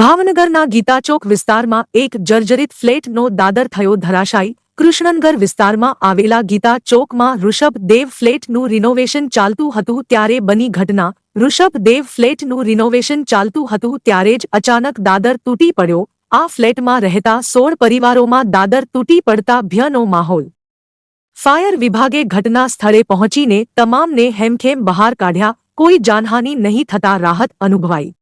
ભાવનગરના ગીતાચોક વિસ્તારમાં એક જર્જરિત ફ્લેટનો દાદર થયો ધરાશાયી. કૃષ્ણનગર વિસ્તારમાં આવેલા ગીતા ચોકમાં ઋષભ દેવ ફ્લેટનું રિનોવેશન ચાલતું હતું ત્યારે બની ઘટના. ઋષભ દેવ ફ્લેટનું રિનોવેશન ચાલતું હતું ત્યારે જ અચાનક દાદર તૂટી પડ્યો. આ ફ્લેટમાં રહેતા સોળ પરિવારોમાં દાદર તૂટી પડતા ભયનો માહોલ. ફાયર વિભાગે ઘટના સ્થળે પહોંચીને તમામને હેમખેમ બહાર કાઢ્યા. કોઈ જાનહાનિ નહીં થતા રાહત અનુભવાઈ.